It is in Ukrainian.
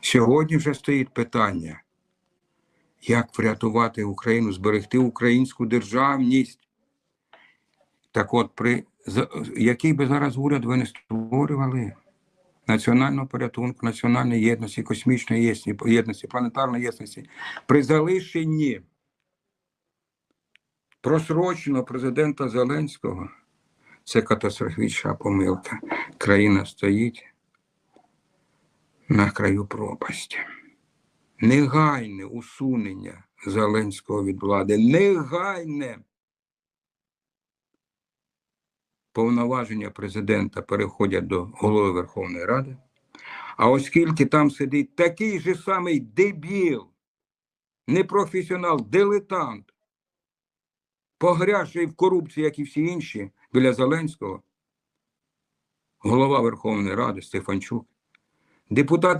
Сьогодні вже стоїть питання, як врятувати Україну, зберегти українську державність. Так от, при який би зараз уряд ви не створювали національного порятунку, національної єдності, космічної єдності, планетарної єдності, при залишенні просроченого президента Зеленського, це катастрофічна помилка. Країна стоїть на краю пропасті. Негайне усунення Зеленського від влади. Негайне повноваження президента переходять до голови Верховної Ради. А оскільки там сидить такий же самий дебіл, непрофесіонал, дилетант, погрязший в корупції, як і всі інші, біля Зеленського, голова Верховної Ради Стефанчук, Deputat